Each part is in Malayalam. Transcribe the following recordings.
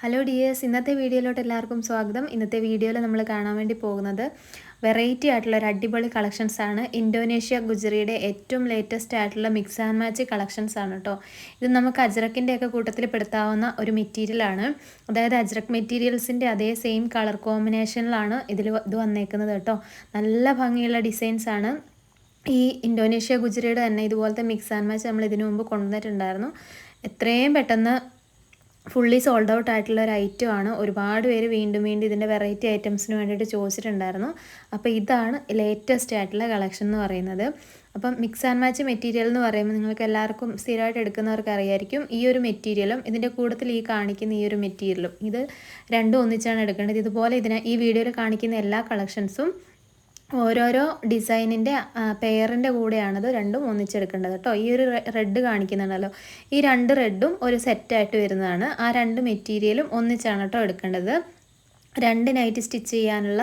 ഹലോ ഡിയേഴ്സ് ഇന്നത്തെ വീഡിയോയിലോട്ട് എല്ലാവർക്കും സ്വാഗതം. ഇന്നത്തെ വീഡിയോയിൽ നമ്മൾ കാണാൻ വേണ്ടി പോകുന്നത് വെറൈറ്റി ആയിട്ടുള്ള ഒരു അടിപൊളി കളക്ഷൻസ് ആണ്. ഇന്തോനേഷ്യ ഗുജറിയുടെ ഏറ്റവും ലേറ്റസ്റ്റ് ആയിട്ടുള്ള മിക്സ് ആൻഡ് മാച്ച് കളക്ഷൻസ് ആണ് കേട്ടോ ഇത് നമുക്ക് അജ്രക്കിന്റെ ഒക്കെ കൂട്ടത്തിൽ പെടുത്താവുന്ന ഒരു മെറ്റീരിയൽ ആണ്. അതായത് അജ്രക് മെറ്റീരിയൽസിന്റെ അതേ സെയിം കളർ കോമ്പിനേഷനിലാണ് ഇതിൽ ഇത് വന്നേക്കുന്നത് കേട്ടോ നല്ല ഭംഗിയുള്ള ഡിസൈൻസ് ആണ്. ഈ ഇൻഡോനേഷ്യ ഗുജറിയുടെ തന്നെ ഇതുപോലത്തെ മിക്സ് ആൻഡ് മാച്ച് നമ്മൾ ഇതിനു മുമ്പ് കൊണ്ടുവന്നിട്ടുണ്ടായിരുന്നു. എത്രയും പെട്ടെന്ന് ഫുള്ളി സോൾഡ് ഔട്ട് ആയിട്ടുള്ള ഒരു ഐറ്റം ആണ്. ഒരുപാട് പേര് വീണ്ടും വീണ്ടും ഇതിന്റെ വെറൈറ്റി ഐറ്റംസിന് വേണ്ടിയിട്ട് ചോദിച്ചിട്ടുണ്ടായിരുന്നു. അപ്പോൾ ഇതാണ് ലേറ്റസ്റ്റ് ആയിട്ടുള്ള കളക്ഷൻ എന്ന് പറയുന്നത്. അപ്പം മിക്സ് ആൻഡ് മാച്ച് മെറ്റീരിയൽ എന്ന് പറയുമ്പോൾ നിങ്ങൾക്ക് എല്ലാവർക്കും സ്ഥിരമായിട്ട് എടുക്കുന്നവർക്ക് അറിയായിരിക്കും. ഈ ഒരു മെറ്റീരിയലും ഇതിന്റെ കൂട്ടത്തിൽ ഈ കാണിക്കുന്ന ഈ ഒരു മെറ്റീരിയലും ഇത് രണ്ടും ഒന്നിച്ചാണ് എടുക്കേണ്ടത്. ഇതുപോലെ ഇതിനെ ഈ വീഡിയോയിൽ കാണിക്കുന്ന എല്ലാ കളക്ഷൻസും ഓരോരോ ഡിസൈനിന്റെ പെയറിന്റെ കൂടെയാണത് രണ്ടും ഒന്നിച്ചെടുക്കേണ്ടത് കേട്ടോ. ഈ ഒരു റെഡ് കാണിക്കുന്നുണ്ടല്ലോ ഈ രണ്ട് റെഡും ഒരു സെറ്റായിട്ട് വരുന്നതാണ്. ആ രണ്ട് മെറ്റീരിയലും ഒന്നിച്ചാണ് കേട്ടോ എടുക്കേണ്ടത്. രണ്ട് നൈറ്റ് സ്റ്റിച്ച് ചെയ്യാനുള്ള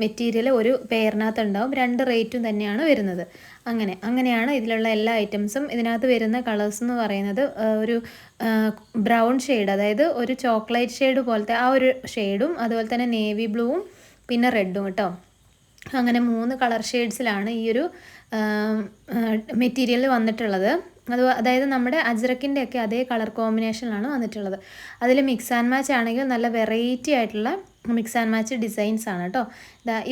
മെറ്റീരിയൽ ഒരു പെയറിനകത്ത് ഉണ്ടാവും രണ്ട് റേറ്റും തന്നെയാണ് വരുന്നത്. അങ്ങനെ അങ്ങനെയാണ് ഇതിലുള്ള എല്ലാ ഐറ്റംസും ഇതിനകത്ത് വരുന്ന കളേഴ്സ് എന്ന് പറയുന്നത് ഒരു ബ്രൗൺ ഷെയ്ഡ് അതായത് ഒരു ചോക്ലേറ്റ് ഷെയ്ഡ് പോലത്തെ ആ ഒരു ഷെയ്ഡും അതുപോലെ തന്നെ നേവി ബ്ലൂവും പിന്നെ റെഡും കേട്ടോ. അങ്ങനെ മൂന്ന് കളർ ഷെയ്ഡ്സിലാണ് ഈ ഒരു മെറ്റീരിയൽ വന്നിട്ടുള്ളത്. അത് അതായത് നമ്മുടെ അജ്രക്കിന്റെ ഒക്കെ അതേ കളർ കോമ്പിനേഷനിലാണ് വന്നിട്ടുള്ളത്. അതിൽ മിക്സ് ആൻഡ് മാച്ച് ആണെങ്കിൽ നല്ല വെറൈറ്റി ആയിട്ടുള്ള മിക്സ് ആൻഡ് മാച്ച് ഡിസൈൻസ് ആണ് കേട്ടോ.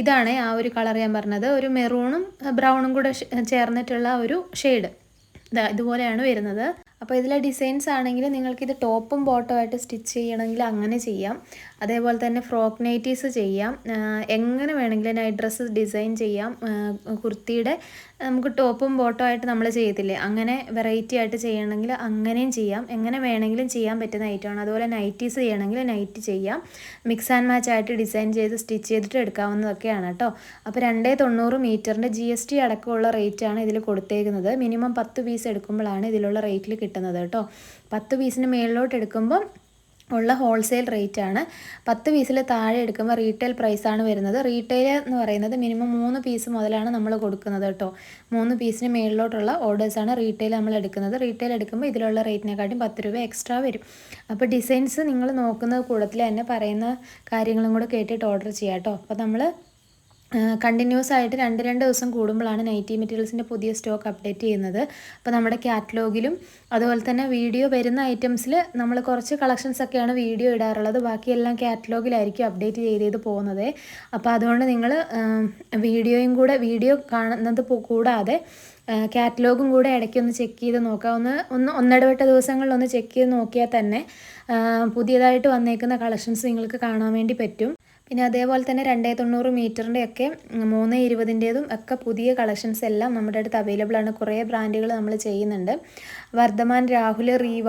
ഇതാണ് ആ ഒരു കളർ ഞാൻ പറഞ്ഞത്. ഒരു മെറൂണും ബ്രൗണും കൂടെ ചേർന്നിട്ടുള്ള ഒരു ഷെയ്ഡ്. ഇതുപോലെയാണ് വരുന്നത്. അപ്പോൾ ഇതിലെ ഡിസൈൻസ് ആണെങ്കിൽ നിങ്ങൾക്കിത് ടോപ്പും ബോട്ടോ ആയിട്ട് സ്റ്റിച്ച് ചെയ്യണമെങ്കിൽ അങ്ങനെ ചെയ്യാം. അതേപോലെ തന്നെ ഫ്രോക്ക് നൈറ്റീസ് ചെയ്യാം. എങ്ങനെ വേണമെങ്കിലും നൈറ്റ് ഡ്രസ്സ് ഡിസൈൻ ചെയ്യാം. കുർത്തിയുടെ നമുക്ക് ടോപ്പും ബോട്ടോ ആയിട്ട് നമ്മൾ ചെയ്യത്തില്ലേ? അങ്ങനെ വെറൈറ്റി ആയിട്ട് ചെയ്യണമെങ്കിൽ അങ്ങനെയും ചെയ്യാം. എങ്ങനെ വേണമെങ്കിലും ചെയ്യാൻ പറ്റുന്ന ഐറ്റമാണ് അതുപോലെ നൈറ്റീസ് ചെയ്യണമെങ്കിൽ നൈറ്റ് ചെയ്യാം. മിക്സ് ആൻഡ് മാച്ച് ആയിട്ട് ഡിസൈൻ ചെയ്ത് സ്റ്റിച്ച് ചെയ്തിട്ട് എടുക്കാവുന്നതൊക്കെയാണ് കേട്ടോ. അപ്പോൾ രണ്ടേ തൊണ്ണൂറ് മീറ്ററിന്റെ ജി എസ് ടി അടക്കമുള്ള റേറ്റാണ് ഇതിൽ കൊടുത്തേക്കുന്നത്. മിനിമം പത്ത് പീസ് എടുക്കുമ്പോഴാണ് ഇതിലുള്ള റേറ്റിൽ കിട്ടുന്നത് കേട്ടോ. പത്ത് പീസിന് മേളിലോട്ട് എടുക്കുമ്പം ഉള്ള ഹോൾസെയിൽ റേറ്റ് ആണ്. പത്ത് പീസിൽ താഴെ എടുക്കുമ്പോൾ റീറ്റെയിൽ പ്രൈസാണ് വരുന്നത്. റീറ്റെയിൽ എന്ന് പറയുന്നത് മിനിമം മൂന്ന് പീസ് മുതലാണ് നമ്മൾ കൊടുക്കുന്നത് കേട്ടോ. മൂന്ന് പീസിന് മേളിലോട്ടുള്ള ഓർഡേഴ്സാണ് റീറ്റെയിൽ നമ്മൾ എടുക്കുന്നത്. റീറ്റെയിൽ എടുക്കുമ്പോൾ ഇതിലുള്ള റേറ്റിനെക്കാട്ടും പത്ത് രൂപ എക്സ്ട്രാ വരും. അപ്പോൾ ഡിസൈൻസ് നിങ്ങൾ നോക്കുന്ന കൂടത്തിൽ തന്നെ പറയുന്ന കാര്യങ്ങളും കൂടെ കേട്ടിട്ട് ഓർഡർ ചെയ്യാം കേട്ടോ. അപ്പോൾ നമ്മൾ കണ്ടിന്യൂസ് ആയിട്ട് രണ്ട് രണ്ട് ദിവസം കൂടുമ്പോഴാണ് നൈറ്റി മെറ്റീരിയൽസിന്റെ പുതിയ സ്റ്റോക്ക് അപ്ഡേറ്റ് ചെയ്യുന്നത്. അപ്പോൾ നമ്മുടെ കാറ്റലോഗിലും അതുപോലെ തന്നെ വീഡിയോ വരുന്ന ഐറ്റംസിൽ നമ്മൾ കുറച്ച് കളക്ഷൻസ് ഒക്കെയാണ് വീഡിയോ ഇടാറുള്ളത്. ബാക്കിയെല്ലാം കാറ്റലോഗിലായിരിക്കും അപ്ഡേറ്റ് ചെയ്ത് ചെയ്ത് പോകുന്നത്. അപ്പോൾ അതുകൊണ്ട് നിങ്ങൾ വീഡിയോയും കൂടെ വീഡിയോ കാണുന്നത് കൂടാതെ കാറ്റലോഗും കൂടെ ഇടയ്ക്ക് ഒന്ന് ചെക്ക് ചെയ്ത് നോക്കുക ഒന്ന് ഒന്ന് ഒന്നിടവിട്ട ദിവസങ്ങളിൽ ഒന്ന് ചെക്ക് ചെയ്ത് നോക്കിയാൽ തന്നെ പുതിയതായിട്ട് വന്നേക്കുന്ന കളക്ഷൻസ് നിങ്ങൾക്ക് കാണാൻ വേണ്ടി പറ്റും. പിന്നെ അതേപോലെ തന്നെ രണ്ടേ തൊണ്ണൂറ് മീറ്ററിന്റെ ഒക്കെ മൂന്ന് ഇരുപതിന്റേതും ഒക്കെ പുതിയ കളക്ഷൻസ് എല്ലാം നമ്മുടെ അടുത്ത് അവൈലബിൾ ആണ്. കുറേ ബ്രാൻഡുകൾ നമ്മൾ ചെയ്യുന്നുണ്ട്. വർദ്ധമാൻ രാഹുൽ റീവ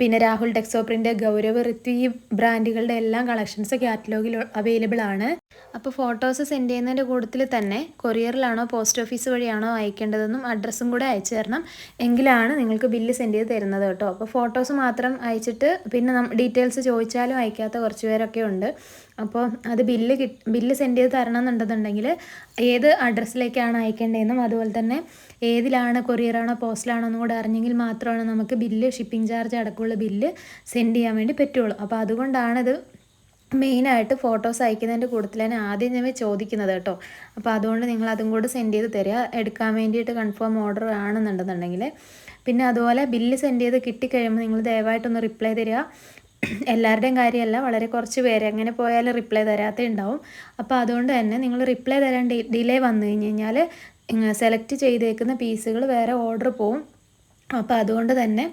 പിന്നെ രാഹുൽ ടെക്സോപ്രിന്റെ ഗൗരവ് ഋത്വി ബ്രാൻഡുകളുടെ എല്ലാം കളക്ഷൻസ് കാറ്റലോഗിൽ അവൈലബിൾ ആണ്. അപ്പോൾ ഫോട്ടോസ് സെൻഡ് ചെയ്യുന്നതിന്റെ കൂട്ടത്തിൽ തന്നെ കൊറിയറിലാണോ പോസ്റ്റ് ഓഫീസ് വഴിയാണോ അയക്കേണ്ടതെന്നും അഡ്രസ്സും കൂടെ അയച്ചു തരണം. എങ്കിലാണ് നിങ്ങൾക്ക് ബില്ല് സെൻഡ് ചെയ്ത് തരുന്നത് കേട്ടോ. അപ്പോൾ ഫോട്ടോസ് മാത്രം അയച്ചിട്ട് പിന്നെ ഡീറ്റെയിൽസ് ചോദിച്ചാലും അയക്കാത്ത കുറച്ച് പേരൊക്കെ ഉണ്ട്. അപ്പോൾ അത് ബില്ല് കിട്ട് ബില്ല് സെൻഡ് ചെയ്ത് തരണം എന്നുണ്ടെന്നുണ്ടെങ്കിൽ ഏത് അഡ്രസ്സിലേക്കാണ് അയക്കേണ്ടതെന്നും അതുപോലെ തന്നെ ഏതിലാണ് കൊറിയറാണോ പോസ്റ്റിലാണോ എന്നും കൂടെ അറിഞ്ഞെങ്കിൽ മാത്രമാണ് നമുക്ക് ബില്ല് ഷിപ്പിംഗ് ചാർജ് അടക്കമുള്ള ബില്ല് സെൻഡ് ചെയ്യാൻ വേണ്ടി പറ്റുള്ളൂ. അപ്പോൾ അതുകൊണ്ടാണിത് മെയിനായിട്ട് ഫോട്ടോസ് അയക്കുന്നതിന്റെ കൂട്ടത്തിൽ തന്നെ ആദ്യം ഞാൻ ചോദിക്കുന്നത് കേട്ടോ. അപ്പോൾ അതുകൊണ്ട് നിങ്ങൾ അതും കൂടെ സെൻഡ് ചെയ്ത് തരിക എടുക്കാൻ വേണ്ടിയിട്ട് കൺഫേം ഓർഡർ ആണെന്നുണ്ടെന്നുണ്ടെങ്കിൽ. പിന്നെ അതുപോലെ ബില്ല് സെൻഡ് ചെയ്ത് കിട്ടിക്കഴിയുമ്പോൾ നിങ്ങൾ ദയവായിട്ടൊന്ന് റിപ്ലൈ തരിക എല്ലാവരുടെയും കാര്യമല്ല വളരെ കുറച്ച് പേര് എങ്ങനെ പോയാലും റിപ്ലൈ തരാത്ത ഉണ്ടാവും. അപ്പോൾ അതുകൊണ്ട് തന്നെ നിങ്ങൾ റിപ്ലൈ തരാൻ ഡിലേ വന്നു കഴിഞ്ഞ് കഴിഞ്ഞാൽ സെലക്ട് ചെയ്തേക്കുന്ന പീസുകൾ വേറെ ഓർഡർ പോവും. അപ്പോൾ അതുകൊണ്ട് തന്നെ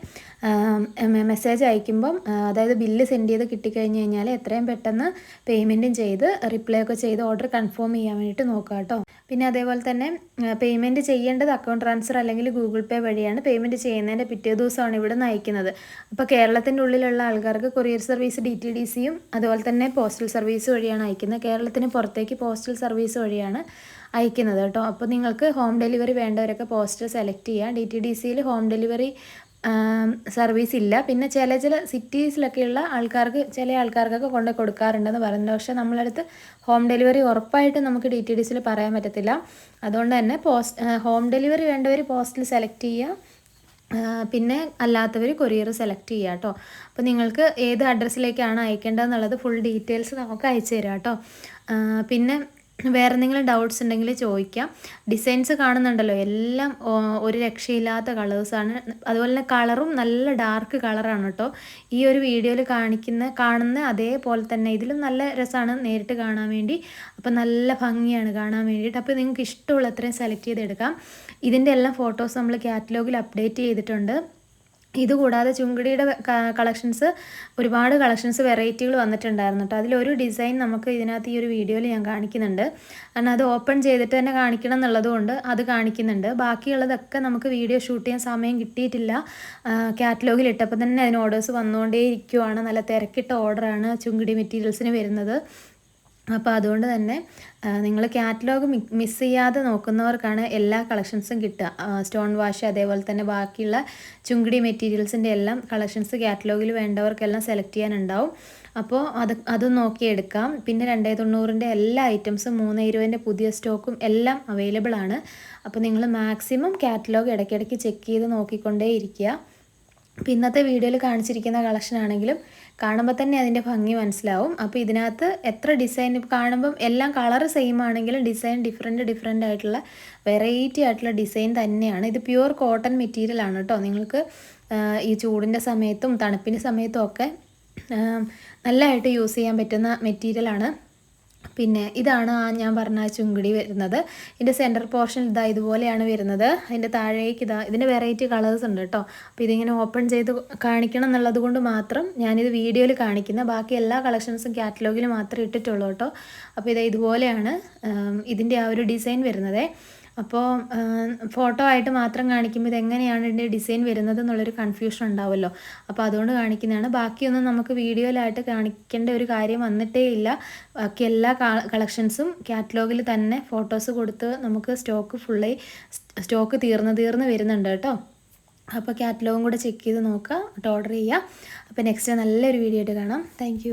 മെസ്സേജ് അയക്കുമ്പം അതായത് ബില്ല് സെൻഡ് ചെയ്ത് കിട്ടിക്കഴിഞ്ഞ് കഴിഞ്ഞാൽ എത്രയും പെട്ടെന്ന് പേയ്മെന്റും ചെയ്ത് റിപ്ലൈ ഒക്കെ ചെയ്ത് ഓർഡർ കൺഫേം ചെയ്യാൻ വേണ്ടിയിട്ട് നോക്കുക കേട്ടോ പിന്നെ അതേപോലെ തന്നെ പേയ്മെന്റ് ചെയ്യേണ്ടത് അക്കൗണ്ട് ട്രാൻസ്ഫർ അല്ലെങ്കിൽ ഗൂഗിൾ പേ വഴിയാണ് പേയ്മെന്റ് ചെയ്യുന്നതിന്റെ പിറ്റേ ദിവസമാണ് ഇവിടെ നിന്ന് അയക്കുന്നത്. അപ്പോൾ കേരളത്തിന്റെ ഉള്ളിലുള്ള ആൾക്കാർക്ക് courier service D T D സിയും അതുപോലെ തന്നെ പോസ്റ്റൽ സർവീസ് വഴിയാണ് അയക്കുന്നത്. കേരളത്തിന് പുറത്തേക്ക് പോസ്റ്റൽ സർവീസ് വഴിയാണ് അയക്കുന്നത് കേട്ടോ. അപ്പോൾ നിങ്ങൾക്ക് ഹോം ഡെലിവറി വേണ്ടവരൊക്കെ പോസ്റ്റർ സെലക്ട് ചെയ്യാം. ഡി ടി ഡി സിയിൽ ഹോം ഡെലിവറി സർവീസ് ഇല്ല. പിന്നെ ചില ചില സിറ്റീസിലൊക്കെയുള്ള ആൾക്കാർക്ക് ചില ആൾക്കാർക്കൊക്കെ കൊണ്ട് കൊടുക്കാറുണ്ടെന്ന് പറയുന്നത് പക്ഷേ നമ്മളടുത്ത് ഹോം ഡെലിവറി ഉറപ്പായിട്ട് നമുക്ക് ഡി ടി ഡി സിയിൽ പറയാൻ പറ്റത്തില്ല. അതുകൊണ്ട് തന്നെ പോസ്റ്റ് ഹോം ഡെലിവറി വേണ്ടവർ പോസ്റ്റിൽ സെലക്ട് ചെയ്യുക പിന്നെ അല്ലാത്തവർ കൊറിയർ സെലക്ട് ചെയ്യുക കേട്ടോ അപ്പോൾ നിങ്ങൾക്ക് ഏത് അഡ്രസ്സിലേക്കാണ് അയക്കേണ്ടതെന്നുള്ളത് ഫുൾ ഡീറ്റെയിൽസ് നമുക്ക് അയച്ചു തരാം കേട്ടോ പിന്നെ വേറെ എന്തെങ്കിലും ഡൗട്ട്സ് ഉണ്ടെങ്കിൽ ചോദിക്കാം. ഡിസൈൻസ് കാണുന്നുണ്ടല്ലോ. എല്ലാം ഒരു രക്ഷയില്ലാത്ത കളേഴ്സാണ് അതുപോലെ തന്നെ കളറും നല്ല ഡാർക്ക് കളറാണ് കേട്ടോ. ഈ ഒരു വീഡിയോയിൽ കാണിക്കുന്ന കാണുന്ന അതേപോലെ തന്നെ ഇതിലും നല്ല രസമാണ് നേരിട്ട് കാണാൻ വേണ്ടി. അപ്പോൾ നല്ല ഭംഗിയാണ് കാണാൻ വേണ്ടിയിട്ട്. അപ്പോൾ നിങ്ങൾക്ക് ഇഷ്ടമുള്ള അത്രയും സെലക്ട് ചെയ്തെടുക്കാം. ഇതിന്റെ എല്ലാം ഫോട്ടോസ് നമ്മൾ കാറ്റലോഗിൽ അപ്ഡേറ്റ് ചെയ്തിട്ടുണ്ട്. ഇതുകൂടാതെ ചുങ്കിടിയുടെ കളക്ഷൻസ് ഒരുപാട് കളക്ഷൻസ് വെറൈറ്റികൾ വന്നിട്ടുണ്ടായിരുന്നു കേട്ടോ അതിലൊരു ഡിസൈൻ നമുക്ക് ഇതിനകത്ത് ഈ ഒരു വീഡിയോയിൽ ഞാൻ കാണിക്കുന്നുണ്ട്. കാരണം അത് ഓപ്പൺ ചെയ്തിട്ട് തന്നെ കാണിക്കണം എന്നുള്ളതുകൊണ്ട് അത് കാണിക്കുന്നുണ്ട്. ബാക്കിയുള്ളതൊക്കെ നമുക്ക് വീഡിയോ ഷൂട്ട് ചെയ്യാൻ സമയം കിട്ടിയിട്ടില്ല. കാറ്റലോഗിൽ ഇട്ടപ്പോൾ തന്നെ അതിന് ഓർഡേഴ്സ് വന്നുകൊണ്ടേ ഇരിക്കുവാണ് നല്ല തിരക്കിട്ട ഓർഡറാണ് ചുങ്കിടി മെറ്റീരിയൽസിന് വരുന്നത്. അപ്പോൾ അതുകൊണ്ട് തന്നെ നിങ്ങൾ കാറ്റലോഗ് മിസ് ചെയ്യാതെ നോക്കുന്നവർക്കാണ് എല്ലാ കളക്ഷൻസും കിട്ടുക. സ്റ്റോൺ വാഷ് അതേപോലെ തന്നെ ബാക്കിയുള്ള ചുങ്കിടി മെറ്റീരിയൽസിന്റെ എല്ലാം കളക്ഷൻസ് കാറ്റലോഗിൽ വേണ്ടവർക്കെല്ലാം സെലക്ട് ചെയ്യാനുണ്ടാവും. അപ്പോൾ അത് അത് നോക്കിയെടുക്കാം പിന്നെ രണ്ടേ തൊണ്ണൂറിന്റെ എല്ലാ ഐറ്റംസും മൂന്ന് ഇരുപതിന്റെ പുതിയ സ്റ്റോക്കും എല്ലാം അവൈലബിൾ ആണ്. അപ്പോൾ നിങ്ങൾ മാക്സിമം കാറ്റലോഗ് ഇടയ്ക്കിടയ്ക്ക് ചെക്ക് ചെയ്ത് നോക്കിക്കൊണ്ടേ ഇരിക്കുക അപ്പോൾ ഇന്നത്തെ വീഡിയോയിൽ കാണിച്ചിരിക്കുന്ന കളക്ഷൻ ആണെങ്കിലും കാണുമ്പോൾ തന്നെ അതിന്റെ ഭംഗി മനസ്സിലാവും. അപ്പോൾ ഇതിനകത്ത് എത്ര ഡിസൈൻ കാണുമ്പം എല്ലാം കളർ സെയിം ആണെങ്കിലും ഡിസൈൻ ഡിഫറെന്റ് ഡിഫറെന്റ് ആയിട്ടുള്ള വെറൈറ്റി ആയിട്ടുള്ള ഡിസൈൻ തന്നെയാണ്. ഇത് പ്യുവർ കോട്ടൺ മെറ്റീരിയൽ ആണ് കേട്ടോ നിങ്ങൾക്ക് ഈ ചൂടിന്റെ സമയത്തും തണുപ്പിന്റെ സമയത്തും ഒക്കെ നല്ലതായിട്ട് യൂസ് ചെയ്യാൻ പറ്റുന്ന മെറ്റീരിയലാണ് പിന്നെ ഇതാണ് ആ ഞാൻ പറഞ്ഞ ചുങ്കിടി വരുന്നത്. ഇതിന്റെ സെന്റർ പോർഷൻ ഇതാ ഇതുപോലെയാണ് വരുന്നത്. അതിന്റെ താഴേക്ക് ഇതാ ഇതിന്റെ വെറൈറ്റി കളേഴ്സ് ഉണ്ട് കേട്ടോ അപ്പോൾ ഇതിങ്ങനെ ഓപ്പൺ ചെയ്ത് കാണിക്കണം എന്നുള്ളത് കൊണ്ട് മാത്രം ഞാനിത് വീഡിയോയിൽ കാണിക്കുന്ന ബാക്കി എല്ലാ കളക്ഷൻസും കാറ്റലോഗിൽ മാത്രമേ ഇട്ടിട്ടുള്ളൂ കേട്ടോ അപ്പോൾ ഇതാ ഇതുപോലെയാണ് ഇതിന്റെ ആ ഒരു ഡിസൈൻ വരുന്നത്. അപ്പോൾ ഫോട്ടോ ആയിട്ട് മാത്രം കാണിക്കുമ്പോൾ ഇതെങ്ങനെയാണ് ഇതിന്റെ ഡിസൈൻ വരുന്നത് എന്നുള്ളൊരു കൺഫ്യൂഷൻ ഉണ്ടാവുമല്ലോ. അപ്പോൾ അതുകൊണ്ട് കാണിക്കുന്നതാണ്. ബാക്കിയൊന്നും നമുക്ക് വീഡിയോയിലായിട്ട് കാണിക്കേണ്ട ഒരു കാര്യം വന്നിട്ടേ ഇല്ല. ബാക്കി എല്ലാ കളക്ഷൻസും കാറ്റലോഗിൽ തന്നെ ഫോട്ടോസ് കൊടുത്ത് നമുക്ക് സ്റ്റോക്ക് ഫുള്ളായി സ്റ്റോക്ക് തീർന്ന് തീർന്ന് വരുന്നുണ്ട് കേട്ടോ. അപ്പോൾ കാറ്റലോഗും കൂടെ ചെക്ക് ചെയ്ത് നോക്കുക ഓർഡർ ചെയ്യുക. അപ്പോൾ നെക്സ്റ്റ് നല്ലൊരു വീഡിയോ ആയിട്ട് കാണാം. താങ്ക്